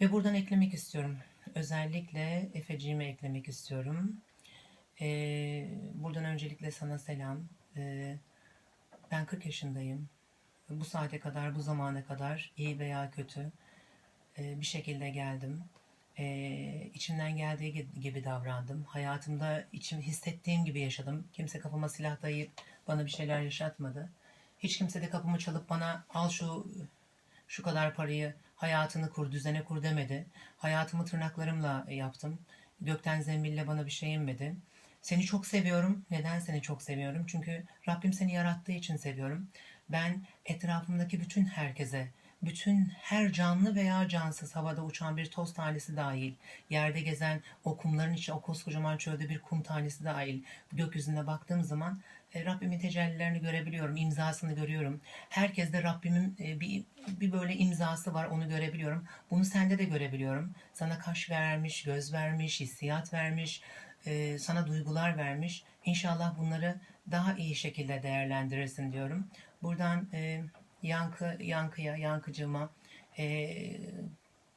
Ve buradan eklemek istiyorum. Özellikle Efeciğime eklemek istiyorum. Ee, buradan öncelikle sana selam. Ee, ben 40 yaşındayım. Bu saate kadar, bu zamana kadar iyi veya kötü e, bir şekilde geldim. E, içimden geldiği gi- gibi davrandım. Hayatımda içim hissettiğim gibi yaşadım. Kimse kafama silah dayayıp bana bir şeyler yaşatmadı. Hiç kimse de kapımı çalıp bana al şu şu kadar parayı hayatını kur, düzene kur demedi. Hayatımı tırnaklarımla yaptım. Gökten zembille bana bir şey inmedi. Seni çok seviyorum. Neden seni çok seviyorum? Çünkü Rabbim seni yarattığı için seviyorum. Ben etrafımdaki bütün herkese, bütün her canlı veya cansız havada uçan bir toz tanesi dahil, yerde gezen o kumların içi, o koskocaman çölde bir kum tanesi dahil, gökyüzüne baktığım zaman Rabbimin tecellilerini görebiliyorum, imzasını görüyorum. Herkeste Rabbimin e, bir, bir böyle imzası var, onu görebiliyorum. Bunu sende de görebiliyorum. Sana kaş vermiş, göz vermiş, hissiyat vermiş, e, sana duygular vermiş. İnşallah bunları daha iyi şekilde değerlendirirsin diyorum. Buradan e, yankı yankıya, yankıcığıma e,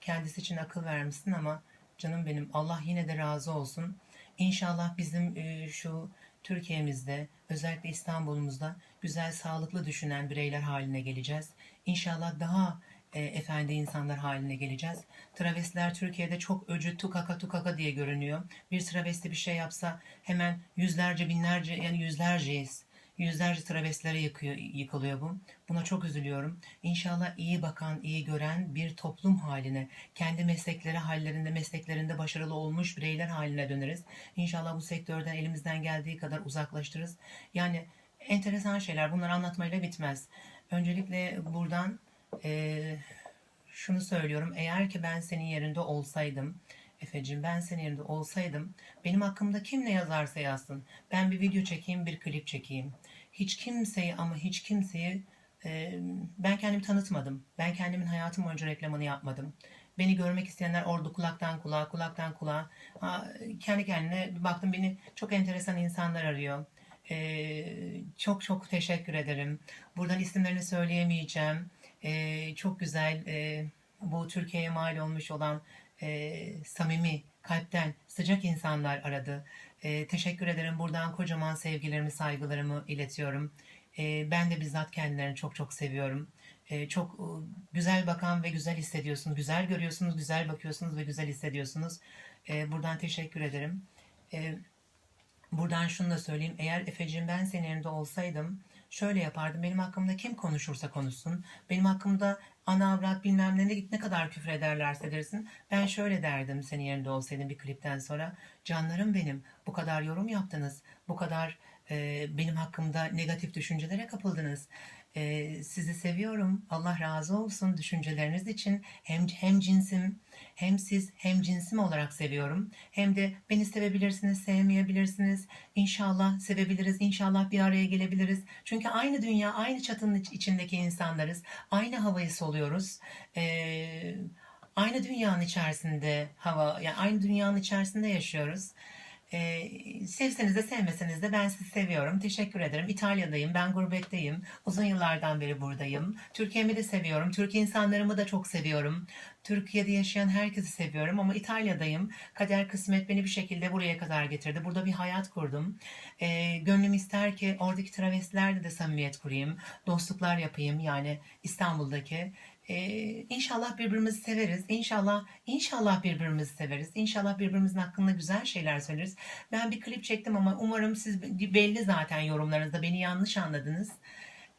kendisi için akıl vermişsin ama canım benim Allah yine de razı olsun. İnşallah bizim e, şu Türkiye'mizde özellikle İstanbul'umuzda güzel sağlıklı düşünen bireyler haline geleceğiz. İnşallah daha e, efendi insanlar haline geleceğiz. Travestiler Türkiye'de çok öcü tukaka tukaka diye görünüyor. Bir travesti bir şey yapsa hemen yüzlerce binlerce yani yüzlerceyiz. Yüzlerce travestilere yıkıyor, yıkılıyor bu. Buna çok üzülüyorum. İnşallah iyi bakan, iyi gören bir toplum haline, kendi meslekleri hallerinde, mesleklerinde başarılı olmuş bireyler haline döneriz. İnşallah bu sektörden elimizden geldiği kadar uzaklaştırırız. Yani enteresan şeyler. Bunları anlatmayla bitmez. Öncelikle buradan eee, şunu söylüyorum. Eğer ki ben senin yerinde olsaydım, Efe'cim ben senin yerinde olsaydım, benim hakkımda kim ne yazarsa yazsın. Ben bir video çekeyim, bir klip çekeyim. Hiç kimseyi ama hiç kimseyi e, ben kendimi tanıtmadım. Ben kendimin hayatım boyunca reklamını yapmadım. Beni görmek isteyenler orada kulaktan kulağa, kulaktan kulağa. Ha, kendi kendine baktım beni çok enteresan insanlar arıyor. Ee, çok çok teşekkür ederim. Buradan isimlerini söyleyemeyeceğim. Ee, çok güzel e, bu Türkiye'ye mal olmuş olan e, samimi, kalpten sıcak insanlar aradı. E, teşekkür ederim. Buradan kocaman sevgilerimi, saygılarımı iletiyorum. E, ben de bizzat kendilerini çok çok seviyorum. E, çok e, güzel bakan ve güzel hissediyorsunuz. Güzel görüyorsunuz, güzel bakıyorsunuz ve güzel hissediyorsunuz. E, buradan teşekkür ederim. E, Buradan şunu da söyleyeyim. Eğer Efe'cim ben senin yerinde olsaydım şöyle yapardım. Benim hakkımda kim konuşursa konuşsun. Benim hakkımda ana avrat bilmem ne, ne kadar küfür ederlerse dersin. Ben şöyle derdim senin yerinde olsaydım bir klipten sonra. Canlarım benim bu kadar yorum yaptınız. Bu kadar e, benim hakkımda negatif düşüncelere kapıldınız. E, sizi seviyorum. Allah razı olsun düşünceleriniz için. Hem, hem cinsim hem siz hem cinsim olarak seviyorum. Hem de beni sevebilirsiniz, sevmeyebilirsiniz. İnşallah sevebiliriz, inşallah bir araya gelebiliriz. Çünkü aynı dünya, aynı çatının iç- içindeki insanlarız. Aynı havayı soluyoruz. Ee, aynı dünyanın içerisinde hava, yani aynı dünyanın içerisinde yaşıyoruz. Ee, sevseniz de sevmeseniz de ben sizi seviyorum. Teşekkür ederim. İtalya'dayım. Ben gurbetteyim. Uzun yıllardan beri buradayım. Türkiye'mi de seviyorum. Türk insanlarımı da çok seviyorum. Türkiye'de yaşayan herkesi seviyorum ama İtalya'dayım. Kader kısmet beni bir şekilde buraya kadar getirdi. Burada bir hayat kurdum. Ee, gönlüm ister ki oradaki travestilerle de samimiyet kurayım. Dostluklar yapayım yani İstanbul'daki. Ee, inşallah birbirimizi severiz. İnşallah, inşallah birbirimizi severiz. İnşallah birbirimizin hakkında güzel şeyler söyleriz. Ben bir klip çektim ama umarım siz belli zaten yorumlarınızda beni yanlış anladınız.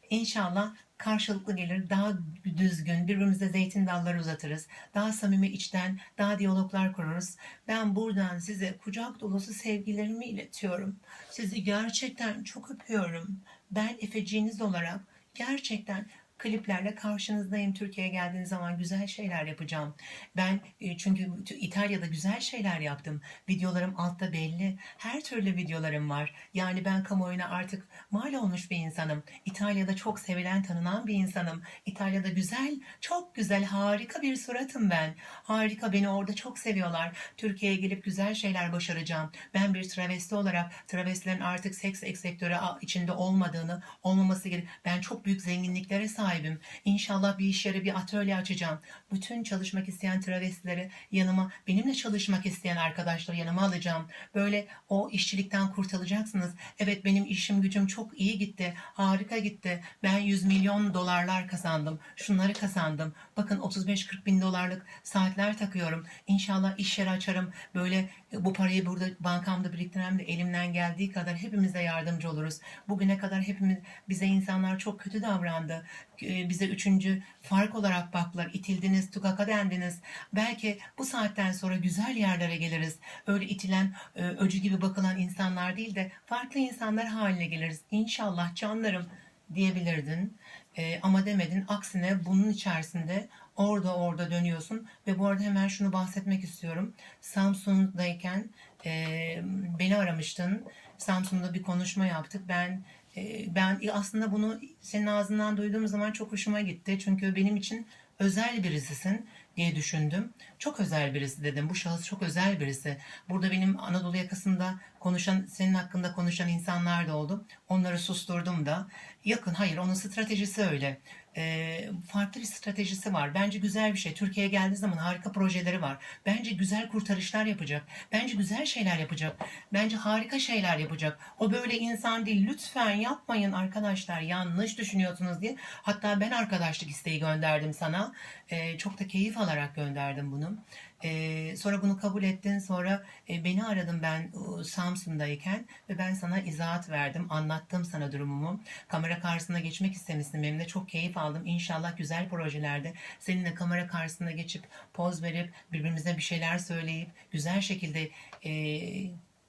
İnşallah karşılıklı gelir, daha düzgün, birbirimize zeytin dalları uzatırız. Daha samimi içten, daha diyaloglar kurarız. Ben buradan size kucak dolusu sevgilerimi iletiyorum. Sizi gerçekten çok öpüyorum. Ben Efeciğiniz olarak gerçekten kliplerle karşınızdayım. Türkiye'ye geldiğiniz zaman güzel şeyler yapacağım. Ben e, çünkü İtalya'da güzel şeyler yaptım. Videolarım altta belli. Her türlü videolarım var. Yani ben kamuoyuna artık mal olmuş bir insanım. İtalya'da çok sevilen, tanınan bir insanım. İtalya'da güzel, çok güzel, harika bir suratım ben. Harika, beni orada çok seviyorlar. Türkiye'ye gelip güzel şeyler başaracağım. Ben bir travesti olarak travestilerin artık seks sektörü içinde olmadığını, olmaması gerek. Ben çok büyük zenginliklere sahibim sahibim. İnşallah bir iş yeri, bir atölye açacağım. Bütün çalışmak isteyen travestileri yanıma, benimle çalışmak isteyen arkadaşları yanıma alacağım. Böyle o işçilikten kurtulacaksınız. Evet benim işim gücüm çok iyi gitti. Harika gitti. Ben 100 milyon dolarlar kazandım. Şunları kazandım. Bakın 35-40 bin dolarlık saatler takıyorum. İnşallah iş yeri açarım. Böyle bu parayı burada bankamda biriktirem de elimden geldiği kadar hepimize yardımcı oluruz. Bugüne kadar hepimiz bize insanlar çok kötü davrandı. Ee, Bize üçüncü fark olarak baktılar. İtildiniz, tukaka dendiniz. Belki bu saatten sonra güzel yerlere geliriz. Öyle itilen, e, öcü gibi bakılan insanlar değil de farklı insanlar haline geliriz. İnşallah canlarım diyebilirdin. Ee, ama demedin. Aksine bunun içerisinde orada orada dönüyorsun. Ve bu arada hemen şunu bahsetmek istiyorum. Samsun'dayken e, beni aramıştın. Samsun'da bir konuşma yaptık. Ben e, ben aslında bunu senin ağzından duyduğum zaman çok hoşuma gitti. Çünkü benim için özel birisisin diye düşündüm. Çok özel birisi dedim. Bu şahıs çok özel birisi. Burada benim Anadolu yakasında konuşan, senin hakkında konuşan insanlar da oldu. Onları susturdum da. Yakın, hayır onun stratejisi öyle. Ee, farklı bir stratejisi var. Bence güzel bir şey. Türkiye'ye geldiği zaman harika projeleri var. Bence güzel kurtarışlar yapacak. Bence güzel şeyler yapacak. Bence harika şeyler yapacak. O böyle insan değil. Lütfen yapmayın arkadaşlar. Yanlış düşünüyorsunuz diye. Hatta ben arkadaşlık isteği gönderdim sana. Ee, çok da keyif alarak gönderdim bunu. Ee, sonra bunu kabul ettin. Sonra e, beni aradın ben e, Samsun'dayken ve ben sana izahat verdim. Anlattım sana durumumu. Kamera karşısına geçmek istemişsin benimle. Çok keyif aldım. İnşallah güzel projelerde seninle kamera karşısına geçip poz verip birbirimize bir şeyler söyleyip güzel şekilde e,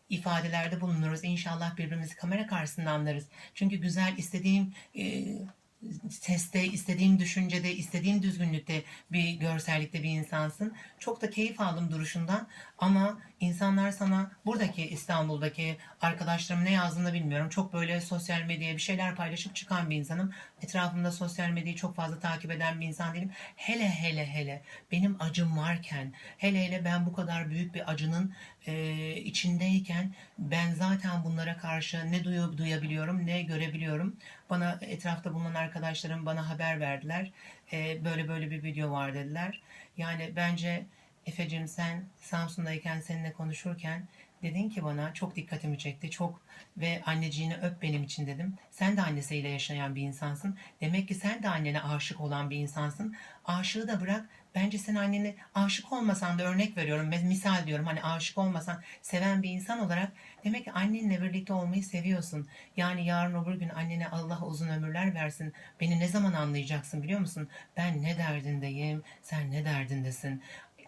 ifadelerde bulunuruz. İnşallah birbirimizi kamera karşısında anlarız. Çünkü güzel istediğim e, seste, istediğim düşüncede, istediğim düzgünlükte bir görsellikte bir insansın. Çok da keyif aldım duruşundan ama insanlar sana buradaki İstanbul'daki arkadaşlarım ne yazdığını bilmiyorum. Çok böyle sosyal medyaya bir şeyler paylaşıp çıkan bir insanım. Etrafımda sosyal medyayı çok fazla takip eden bir insan değilim. Hele hele hele benim acım varken, hele hele ben bu kadar büyük bir acının e, içindeyken ben zaten bunlara karşı ne duyabiliyorum ne görebiliyorum. Bana etrafta bulunan arkadaşlarım bana haber verdiler. E, böyle böyle bir video var dediler. Yani bence Efe'cim sen Samsun'dayken seninle konuşurken dedin ki bana çok dikkatimi çekti. Çok ve anneciğini öp benim için dedim. Sen de annesiyle yaşayan bir insansın. Demek ki sen de annene aşık olan bir insansın. Aşığı da bırak. Bence sen annene aşık olmasan da örnek veriyorum. Misal diyorum hani aşık olmasan seven bir insan olarak demek ki annenle birlikte olmayı seviyorsun. Yani yarın öbür gün annene Allah uzun ömürler versin. Beni ne zaman anlayacaksın biliyor musun? Ben ne derdindeyim, sen ne derdindesin.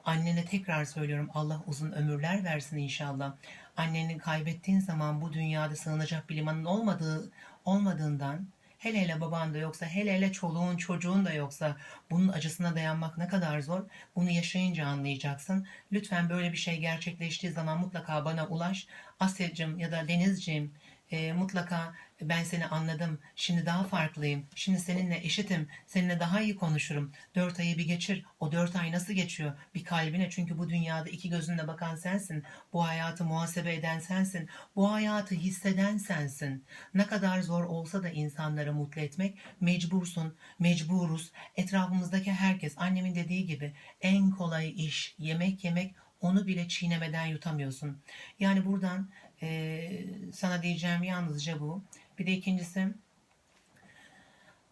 Annene tekrar söylüyorum Allah uzun ömürler versin inşallah. Anneni kaybettiğin zaman bu dünyada sığınacak bir limanın olmadığı olmadığından hele hele baban da yoksa hele hele çoluğun çocuğun da yoksa bunun acısına dayanmak ne kadar zor bunu yaşayınca anlayacaksın. Lütfen böyle bir şey gerçekleştiği zaman mutlaka bana ulaş. Asya'cığım ya da Denizciğim e, mutlaka ben seni anladım. Şimdi daha farklıyım. Şimdi seninle eşitim. Seninle daha iyi konuşurum. Dört ayı bir geçir. O dört ay nasıl geçiyor? Bir kalbine. Çünkü bu dünyada iki gözünle bakan sensin. Bu hayatı muhasebe eden sensin. Bu hayatı hisseden sensin. Ne kadar zor olsa da insanları mutlu etmek mecbursun. Mecburuz. Etrafımızdaki herkes annemin dediği gibi en kolay iş yemek yemek onu bile çiğnemeden yutamıyorsun. Yani buradan e, sana diyeceğim yalnızca bu. Bir de ikincisi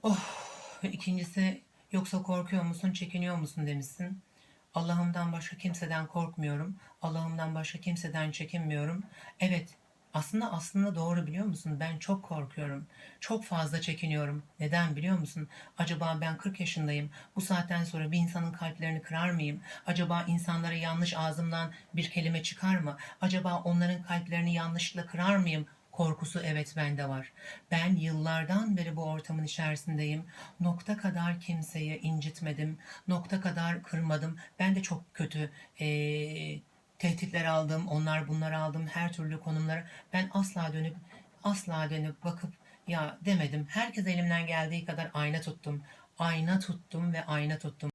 oh ikincisi yoksa korkuyor musun çekiniyor musun demişsin. Allah'ımdan başka kimseden korkmuyorum. Allah'ımdan başka kimseden çekinmiyorum. Evet aslında aslında doğru biliyor musun? Ben çok korkuyorum. Çok fazla çekiniyorum. Neden biliyor musun? Acaba ben 40 yaşındayım. Bu saatten sonra bir insanın kalplerini kırar mıyım? Acaba insanlara yanlış ağzımdan bir kelime çıkar mı? Acaba onların kalplerini yanlışlıkla kırar mıyım? Korkusu evet bende var. Ben yıllardan beri bu ortamın içerisindeyim. Nokta kadar kimseyi incitmedim. Nokta kadar kırmadım. Ben de çok kötü eee tehditler aldım, onlar bunlar aldım, her türlü konumlara. Ben asla dönüp asla dönüp bakıp ya demedim. Herkes elimden geldiği kadar ayna tuttum. Ayna tuttum ve ayna tuttum.